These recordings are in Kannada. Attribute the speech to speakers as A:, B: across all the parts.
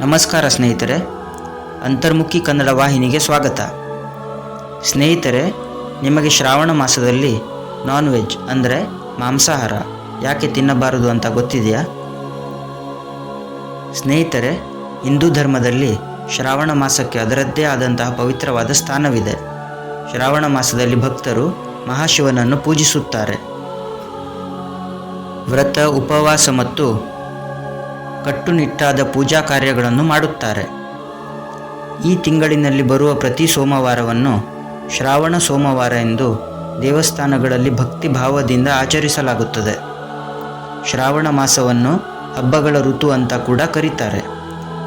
A: ನಮಸ್ಕಾರ ಸ್ನೇಹಿತರೆ. ಅಂತರ್ಮುಖಿ ಕನ್ನಡ ವಾಹಿನಿಗೆ ಸ್ವಾಗತ. ಸ್ನೇಹಿತರೆ, ನಿಮಗೆ ಶ್ರಾವಣ ಮಾಸದಲ್ಲಿ ನಾನ್ ವೆಜ್ ಅಂದರೆ ಮಾಂಸಾಹಾರ ಯಾಕೆ ತಿನ್ನಬಾರದು ಅಂತ ಗೊತ್ತಿದೆಯಾ? ಸ್ನೇಹಿತರೆ, ಹಿಂದೂ ಧರ್ಮದಲ್ಲಿ ಶ್ರಾವಣ ಮಾಸಕ್ಕೆ ಅದರದ್ದೇ ಆದಂತಹ ಪವಿತ್ರವಾದ ಸ್ಥಾನವಿದೆ. ಶ್ರಾವಣ ಮಾಸದಲ್ಲಿ ಭಕ್ತರು ಮಹಾಶಿವನನ್ನು ಪೂಜಿಸುತ್ತಾರೆ. ವ್ರತ, ಉಪವಾಸ ಮತ್ತು ಕಟ್ಟುನಿಟ್ಟಾದ ಪೂಜಾ ಕಾರ್ಯಗಳನ್ನು ಮಾಡುತ್ತಾರೆ. ಈ ತಿಂಗಳಿನಲ್ಲಿ ಬರುವ ಪ್ರತಿ ಸೋಮವಾರವನ್ನು ಶ್ರಾವಣ ಸೋಮವಾರ ಎಂದು ದೇವಸ್ಥಾನಗಳಲ್ಲಿ ಭಕ್ತಿ ಭಾವದಿಂದ ಆಚರಿಸಲಾಗುತ್ತದೆ. ಶ್ರಾವಣ ಮಾಸವನ್ನು ಹಬ್ಬಗಳ ಋತು ಅಂತ ಕೂಡ ಕರೀತಾರೆ.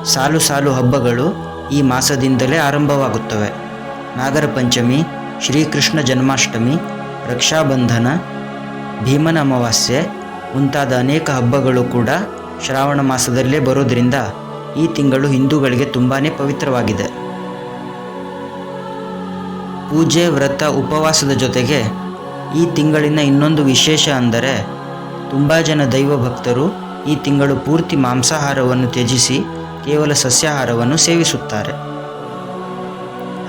A: ಸಾಲು ಸಾಲು ಹಬ್ಬಗಳು ಈ ಮಾಸದಿಂದಲೇ ಆರಂಭವಾಗುತ್ತವೆ. ನಾಗರ ಪಂಚಮಿ ಶ್ರೀಕೃಷ್ಣ ಜನ್ಮಾಷ್ಟಮಿ, ರಕ್ಷಾಬಂಧನ, ಭೀಮನ ಅಮಾವಾಸ್ಯೆ ಮುಂತಾದ ಅನೇಕ ಹಬ್ಬಗಳು ಕೂಡ ಶ್ರಾವಣ ಮಾಸದಲ್ಲೇ ಬರೋದ್ರಿಂದ ಈ ತಿಂಗಳು ಹಿಂದೂಗಳಿಗೆ ತುಂಬಾ ಪವಿತ್ರವಾಗಿದೆ. ಪೂಜೆ, ವ್ರತ, ಉಪವಾಸದ ಜೊತೆಗೆ ಈ ತಿಂಗಳಿನ ಇನ್ನೊಂದು ವಿಶೇಷ ಅಂದರೆ ತುಂಬ ಜನ ದೈವ ಭಕ್ತರು ಈ ತಿಂಗಳು ಪೂರ್ತಿ ಮಾಂಸಾಹಾರವನ್ನು ತ್ಯಜಿಸಿ ಕೇವಲ ಸಸ್ಯಾಹಾರವನ್ನು ಸೇವಿಸುತ್ತಾರೆ.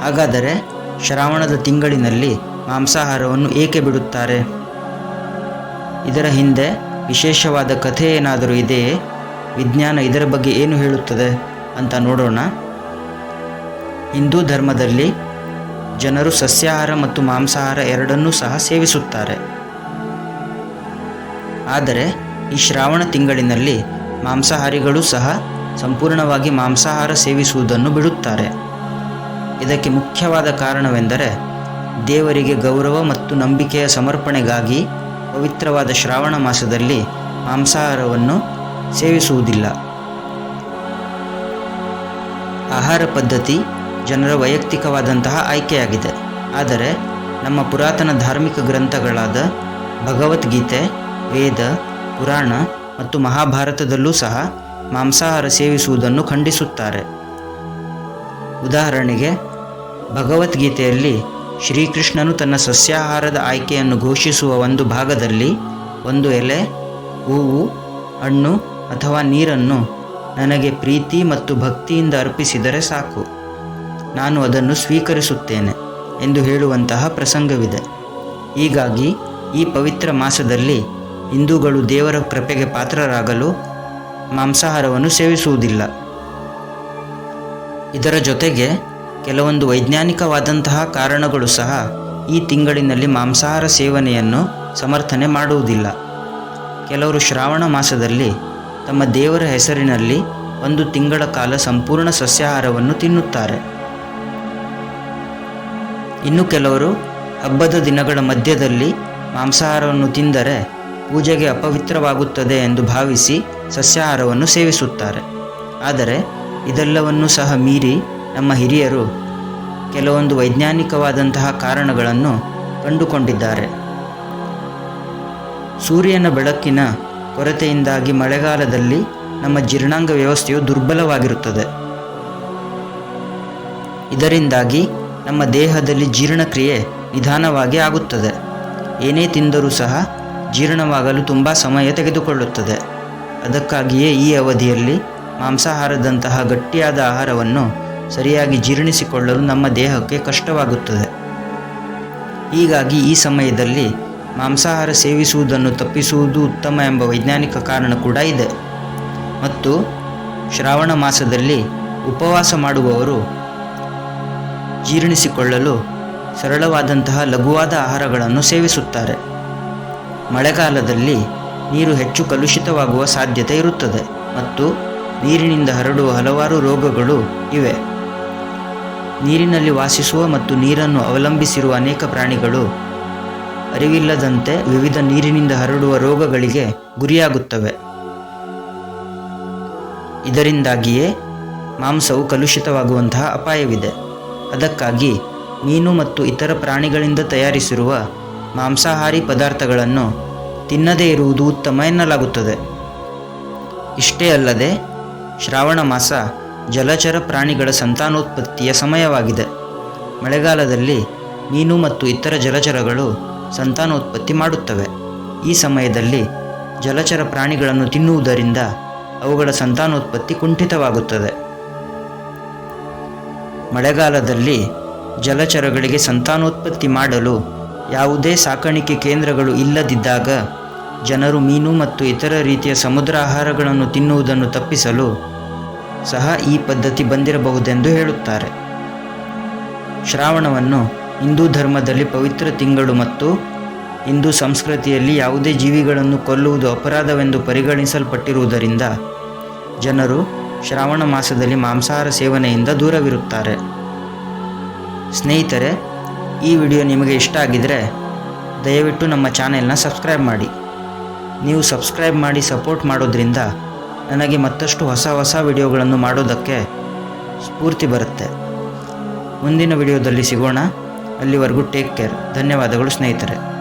A: ಹಾಗಾದರೆ ಶ್ರಾವಣದ ತಿಂಗಳಿನಲ್ಲಿ ಮಾಂಸಾಹಾರವನ್ನು ಏಕೆ ಬಿಡುತ್ತಾರೆ? ಇದರ ಹಿಂದೆ ವಿಶೇಷವಾದ ಕಥೆ ಏನಾದರೂ ಇದೆಯೇ ವಿಜ್ಞಾನ ಇದರ ಬಗ್ಗೆ ಏನು ಹೇಳುತ್ತದೆ ಅಂತ ನೋಡೋಣ. ಹಿಂದೂ ಧರ್ಮದಲ್ಲಿ ಜನರು ಸಸ್ಯಾಹಾರ ಮತ್ತು ಮಾಂಸಾಹಾರ ಎರಡನ್ನೂ ಸಹ ಸೇವಿಸುತ್ತಾರೆ. ಆದರೆ ಈ ಶ್ರಾವಣ ತಿಂಗಳಿನಲ್ಲಿ ಮಾಂಸಾಹಾರಿಗಳು ಸಹ ಸಂಪೂರ್ಣವಾಗಿ ಮಾಂಸಾಹಾರ ಸೇವಿಸುವುದನ್ನು ಬಿಡುತ್ತಾರೆ. ಇದಕ್ಕೆ ಮುಖ್ಯವಾದ ಕಾರಣವೆಂದರೆ ದೇವರಿಗೆ ಗೌರವ ಮತ್ತು ನಂಬಿಕೆಯ ಸಮರ್ಪಣೆಗಾಗಿ ಪವಿತ್ರವಾದ ಶ್ರಾವಣ ಮಾಸದಲ್ಲಿ ಮಾಂಸಾಹಾರವನ್ನು ಸೇವಿಸುವುದಿಲ್ಲ. ಆಹಾರ ಪದ್ಧತಿ ಜನರ ವೈಯಕ್ತಿಕವಾದಂತಹ ಆಯ್ಕೆಯಾಗಿದೆ. ಆದರೆ ನಮ್ಮ ಪುರಾತನ ಧಾರ್ಮಿಕ ಗ್ರಂಥಗಳಾದ ಭಗವದ್ಗೀತೆ, ವೇದ, ಪುರಾಣ ಮತ್ತು ಮಹಾಭಾರತದಲ್ಲೂ ಸಹ ಮಾಂಸಾಹಾರ ಸೇವಿಸುವುದನ್ನು ಖಂಡಿಸುತ್ತಾರೆ. ಉದಾಹರಣೆಗೆ ಭಗವದ್ಗೀತೆಯಲ್ಲಿ ಶ್ರೀಕೃಷ್ಣನು ತನ್ನ ಸಸ್ಯಾಹಾರದ ಆಯ್ಕೆಯನ್ನು ಘೋಷಿಸುವ ಒಂದು ಭಾಗದಲ್ಲಿ ಒಂದು ಎಲೆ, ಹೂವು, ಹಣ್ಣು ಅಥವಾ ನೀರನ್ನು ನನಗೆ ಪ್ರೀತಿ ಮತ್ತು ಭಕ್ತಿಯಿಂದ ಅರ್ಪಿಸಿದರೆ ಸಾಕು. ನಾನು ಅದನ್ನು ಸ್ವೀಕರಿಸುತ್ತೇನೆ ಎಂದು ಹೇಳುವಂತಹ ಪ್ರಸಂಗವಿದೆ. ಹೀಗಾಗಿ ಈ ಪವಿತ್ರ ಮಾಸದಲ್ಲಿ ಹಿಂದೂಗಳು ದೇವರ ಕೃಪೆಗೆ ಪಾತ್ರರಾಗಲು ಮಾಂಸಾಹಾರವನ್ನು ಸೇವಿಸುವುದಿಲ್ಲ. ಇದರ ಜೊತೆಗೆ ಕೆಲವೊಂದು ವೈಜ್ಞಾನಿಕವಾದಂತಹ ಕಾರಣಗಳು ಸಹ ಈ ತಿಂಗಳಿನಲ್ಲಿ ಮಾಂಸಾಹಾರ ಸೇವನೆಯನ್ನು ಸಮರ್ಥನೆ ಮಾಡುವುದಿಲ್ಲ. ಕೆಲವರು ಶ್ರಾವಣ ಮಾಸದಲ್ಲಿ ತಮ್ಮ ದೇವರ ಹೆಸರಿನಲ್ಲಿ ಒಂದು ತಿಂಗಳ ಕಾಲ ಸಂಪೂರ್ಣ ಸಸ್ಯಾಹಾರವನ್ನು ತಿನ್ನುತ್ತಾರೆ. ಇನ್ನು ಕೆಲವರು ಹಬ್ಬದ ದಿನಗಳ ಮಧ್ಯದಲ್ಲಿ ಮಾಂಸಾಹಾರವನ್ನು ತಿಂದರೆ ಪೂಜೆಗೆ ಅಪವಿತ್ರವಾಗುತ್ತದೆ ಎಂದು ಭಾವಿಸಿ ಸಸ್ಯಾಹಾರವನ್ನು ಸೇವಿಸುತ್ತಾರೆ. ಆದರೆ ಇದೆಲ್ಲವನ್ನೂ ಸಹ ಮೀರಿ ನಮ್ಮ ಹಿರಿಯರು ಕೆಲವೊಂದು ವೈಜ್ಞಾನಿಕವಾದಂತಹ ಕಾರಣಗಳನ್ನು ಕಂಡುಕೊಂಡಿದ್ದಾರೆ. ಸೂರ್ಯನ ಬೆಳಕಿನ ಕೊರತೆಯಿಂದಾಗಿ ಮಳೆಗಾಲದಲ್ಲಿ ನಮ್ಮ ಜೀರ್ಣಾಂಗ ವ್ಯವಸ್ಥೆಯು ದುರ್ಬಲವಾಗಿರುತ್ತದೆ. ಇದರಿಂದಾಗಿ ನಮ್ಮ ದೇಹದಲ್ಲಿ ಜೀರ್ಣಕ್ರಿಯೆ ನಿಧಾನವಾಗಿ ಆಗುತ್ತದೆ. ಏನೇ ತಿಂದರೂ ಸಹ ಜೀರ್ಣವಾಗಲು ತುಂಬ ಸಮಯ ತೆಗೆದುಕೊಳ್ಳುತ್ತದೆ. ಅದಕ್ಕಾಗಿಯೇ ಈ ಅವಧಿಯಲ್ಲಿ ಮಾಂಸಾಹಾರದಂತಹ ಗಟ್ಟಿಯಾದ ಆಹಾರವನ್ನು ಸರಿಯಾಗಿ ಜೀರ್ಣಿಸಿಕೊಳ್ಳಲು ನಮ್ಮ ದೇಹಕ್ಕೆ ಕಷ್ಟವಾಗುತ್ತದೆ. ಹೀಗಾಗಿ ಈ ಸಮಯದಲ್ಲಿ ಮಾಂಸಾಹಾರ ಸೇವಿಸುವುದನ್ನು ತಪ್ಪಿಸುವುದು ಉತ್ತಮ ಎಂಬ ವೈಜ್ಞಾನಿಕ ಕಾರಣ ಕೂಡ ಇದೆ. ಮತ್ತು ಶ್ರಾವಣ ಮಾಸದಲ್ಲಿ ಉಪವಾಸ ಮಾಡುವವರು ಜೀರ್ಣಿಸಿಕೊಳ್ಳಲು ಸರಳವಾದಂತಹ ಲಘುವಾದ ಆಹಾರಗಳನ್ನು ಸೇವಿಸುತ್ತಾರೆ. ಮಳೆಗಾಲದಲ್ಲಿ ನೀರು ಹೆಚ್ಚು ಕಲುಷಿತವಾಗುವ ಸಾಧ್ಯತೆ ಇರುತ್ತದೆ ಮತ್ತು ನೀರಿನಿಂದ ಹರಡುವ ಹಲವಾರು ರೋಗಗಳು ಇವೆ. ನೀರಿನಲ್ಲಿ ವಾಸಿಸುವ ಮತ್ತು ನೀರನ್ನು ಅವಲಂಬಿಸಿರುವ ಅನೇಕ ಪ್ರಾಣಿಗಳು. ಅರಿವಿಲ್ಲದಂತೆ ವಿವಿಧ ನೀರಿನಿಂದ ಹರಡುವ ರೋಗಗಳಿಗೆ ಗುರಿಯಾಗುತ್ತವೆ. ಇದರಿಂದಾಗಿಯೇ ಮಾಂಸವು ಕಲುಷಿತವಾಗುವಂತಹ ಅಪಾಯವಿದೆ. ಅದಕ್ಕಾಗಿ ಮೀನು ಮತ್ತು ಇತರ ಪ್ರಾಣಿಗಳಿಂದ ತಯಾರಿಸಿರುವ ಮಾಂಸಾಹಾರಿ ಪದಾರ್ಥಗಳನ್ನು ತಿನ್ನದೇ ಇರುವುದು ಉತ್ತಮ ಎನ್ನಲಾಗುತ್ತದೆ. ಇಷ್ಟೇ ಅಲ್ಲದೆ ಶ್ರಾವಣ ಮಾಸ ಜಲಚರ ಪ್ರಾಣಿಗಳ ಸಂತಾನೋತ್ಪತ್ತಿಯ ಸಮಯವಾಗಿದೆ. ಮಳೆಗಾಲದಲ್ಲಿ ಮೀನು ಮತ್ತು ಇತರ ಜಲಚರಗಳು ಸಂತಾನೋತ್ಪತ್ತಿ ಮಾಡುತ್ತವೆ. ಈ ಸಮಯದಲ್ಲಿ ಜಲಚರ ಪ್ರಾಣಿಗಳನ್ನು ತಿನ್ನುವುದರಿಂದ ಅವುಗಳ ಸಂತಾನೋತ್ಪತ್ತಿ ಕುಂಠಿತವಾಗುತ್ತದೆ. ಮಳೆಗಾಲದಲ್ಲಿ ಜಲಚರಗಳಿಗೆ ಸಂತಾನೋತ್ಪತ್ತಿ ಮಾಡಲು ಯಾವುದೇ ಸಾಕಾಣಿಕೆ ಕೇಂದ್ರಗಳು ಇಲ್ಲದಿದ್ದಾಗ ಜನರು ಮೀನು ಮತ್ತು ಇತರ ರೀತಿಯ ಸಮುದ್ರ ಆಹಾರಗಳನ್ನು ತಿನ್ನುವುದನ್ನು ತಪ್ಪಿಸಲು ಸಹ ಈ ಪದ್ಧತಿ ಬಂದಿರಬಹುದೆಂದು ಹೇಳುತ್ತಾರೆ. ಶ್ರಾವಣವನ್ನು ಹಿಂದೂ ಧರ್ಮದಲ್ಲಿ ಪವಿತ್ರ ತಿಂಗಳು ಮತ್ತು ಹಿಂದೂ ಸಂಸ್ಕೃತಿಯಲ್ಲಿ ಯಾವುದೇ ಜೀವಿಗಳನ್ನು ಕೊಲ್ಲುವುದು ಅಪರಾಧವೆಂದು ಪರಿಗಣಿಸಲ್ಪಟ್ಟಿರುವುದರಿಂದ ಜನರು ಶ್ರಾವಣ ಮಾಸದಲ್ಲಿ ಮಾಂಸಾಹಾರ ಸೇವನೆಯಿಂದ ದೂರವಿರುತ್ತಾರೆ. ಸ್ನೇಹಿತರೆ, ಈ ವಿಡಿಯೋ ನಿಮಗೆ ಇಷ್ಟ ಆಗಿದರೆ ದಯವಿಟ್ಟು ನಮ್ಮ ಚಾನೆಲ್ನ ಸಬ್ಸ್ಕ್ರೈಬ್ ಮಾಡಿ. ನೀವು ಸಬ್ಸ್ಕ್ರೈಬ್ ಮಾಡಿ ಸಪೋರ್ಟ್ ಮಾಡೋದ್ರಿಂದ ನನಗೆ ಮತ್ತಷ್ಟು ಹೊಸ ಹೊಸ ವಿಡಿಯೋಗಳನ್ನು ಮಾಡೋದಕ್ಕೆ ಸ್ಫೂರ್ತಿ ಬರುತ್ತೆ. ಮುಂದಿನ ವಿಡಿಯೋದಲ್ಲಿ ಸಿಗೋಣ. ಅಲ್ಲಿವರೆಗೂ ಟೇಕ್ ಕೇರ್ ಧನ್ಯವಾದಗಳು ಸ್ನೇಹಿತರೆ.